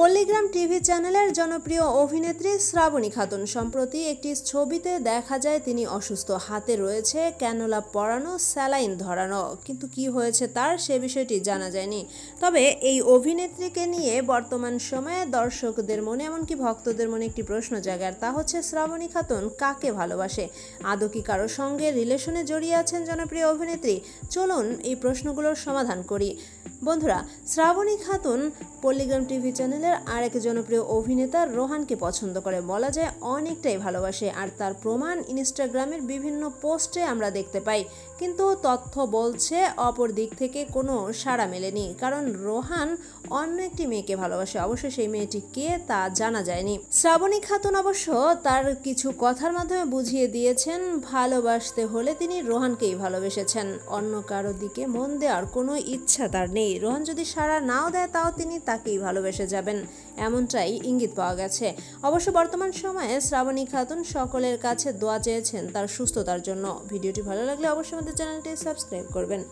পল্লীগ্রাম TV চ্যানেলের জনপ্রিয় অভিনেত্রী শ্রাবণী খাতুন। সম্প্রতি একটি ছবিতে দেখা যায় তিনি অসুস্থ। হাতে রয়েছে ক্যানোলা পরানো স্যালাইন ধরানো। কিন্তু কি হয়েছে তার সে বিষয়টি জানা যায়নি। তবে এই অভিনেত্রীকে নিয়ে বর্তমান সময়ে দর্শকদের মনে, এমনকি ভক্তদের মনে একটি প্রশ্ন জাগার তা হচ্ছে শ্রাবণী খাতুন কাকে ভালোবাসে? আদৌ কি কারোর সঙ্গে রিলেশনে জড়িয়ে আছেন জনপ্রিয় অভিনেত্রী? চলুন এই প্রশ্নগুলোর সমাধান করি। বন্ধুরা, শ্রাবণী খাতুন পল্লিগ্রাম টিভি চ্যানেলের আরেক জনপ্রিয় অভিনেতা রোহানকে পছন্দ করে বলা যায় অনেকটাই ভালোবাসে আর তার প্রমাণ ইনস্টাগ্রামের বিভিন্ন পোস্টে আমরা দেখতে পাই। কিন্তু তথ্য বলছে অপর দিক থেকে কোনো সাড়া মেলেনি, কারণ রোহান অন্য একটি মেয়েকে ভালোবাসে। অবশ্য সেই মেয়েটি কে তা জানা যায়নি। শ্রাবণী খাতুন অবশ্য তার কিছু কথার মাধ্যমে বুঝিয়ে দিয়েছেন, ভালোবাসতে হলে তিনি রোহানকেই ভালোবেসেছেন। অন্য কারও দিকে মন দেওয়ার কোনো ইচ্ছা তার নেই। রোহান যদি সাড়া নাও দেয়, তাও তিনি তাকেই ভালোবেসে যাবেন। এমনটাই ইঙ্গিত পাওয়া গেছে। অবশ্য বর্তমান সময়ে শ্রাবণী খাতুন সকলের কাছে দোয়া চেয়েছেন তার সুস্থতার জন্য। ভিডিওটি ভালো লাগলে অবশ্যই আমাদের চ্যানেলটি সাবস্ক্রাইব করবেন।